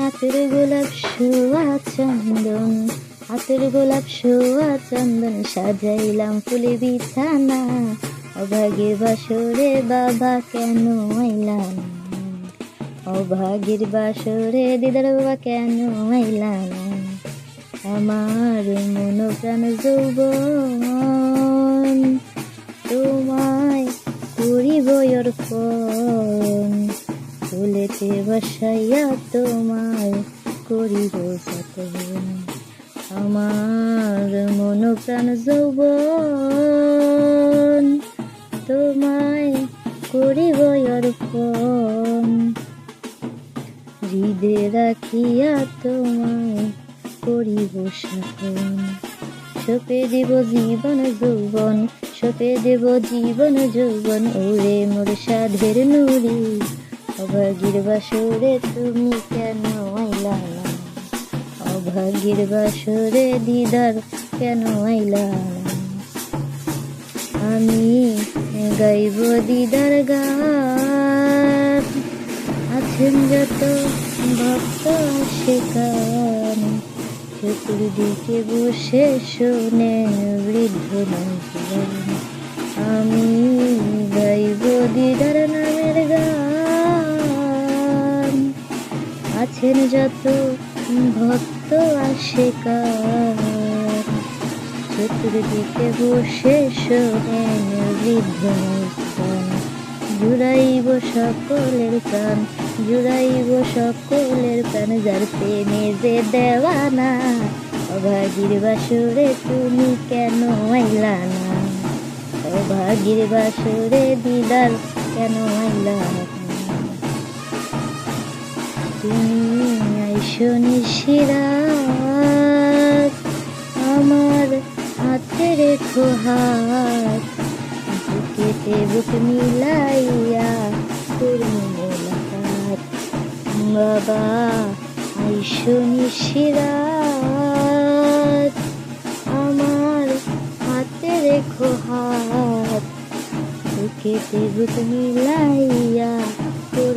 হাতের গোলাপ শোয়া চন্দন হাতের গোলাপ শোয়া চন্দন, সাজাইলাম ফুলে বিছানা। অভাগের বাসরে বাবা কেন আইলা না অভাগের বাসরে দিদার বাবা কেন আইলা না আমার মন প্রাণ যৌবন, তোমায় করিব অর্পণ। ফুলেতে বসাইয়া তোমায় করিব যতন আমার মন প্রাণ যৌবন তোমায় করিব হৃদে রাখিয়া তোমায় করিব সাধন। সপে দেব জীবন যৌবন সপে দেব জীবন যৌবন, ওরে মোর সাধের নুরি অভাগীর বাসরে তুমি কেন আইলা না? অভাগীর বাসরে দিদার কেন আইলা না? আমি গাইব দিদার গান, আছেন যত ভক্ত আশেকান চতুর্দিকে বসে শোনেন বৃদ্ধ আমি গাইব দিদার যত ভক্ত আশেকান চতুর্দিকে বসে শোনেন নন্দন জুড়াইব সকলের প্রাণ, জুড়াইব সকলের প্রাণ, যার প্রেমে যে দেওয়ানা, অভাগীর বাসরে তুমি কেন আইলা না অভাগীর বাসরে দিদার কেন আইলা না তুমি আইসো নিশিরাত আমার হাতে রেখো হাত। বুকেতে বুক মিলাইয়া করব মোলাকাত। বাবা আইসো নিশিরাত আমার হাতে রেখো হাত। বুকেতে বুক মিলাইয়া আর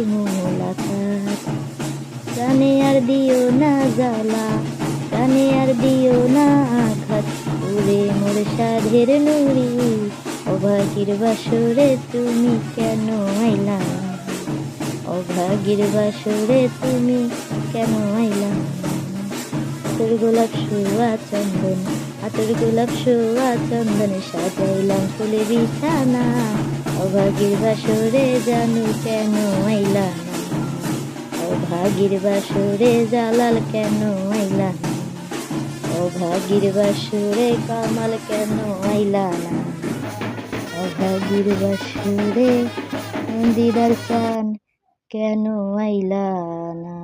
দিও না জ্বালা, কানে আর দিও না আঘাত ওরে মোর সাধের নুরি অভাগীর বাসরে তুমি কেন আইলা? অভাগীর বাসরে তুমি কেন আইলা না? হাতের গোলাপ শোয়া চন্দন হাতের গোলাপ শোয়া চন্দন সাজাইলাম ফুলে বিছানা অভাগীর বাসরে জানু কেন আইলা অভাগীর বাসুরে জালাল কেন আইলা? না অভাগীর বাসুরে কামাল কেন আইলা না? অভাগীর বাসুরে দিদার কেন আইলা না?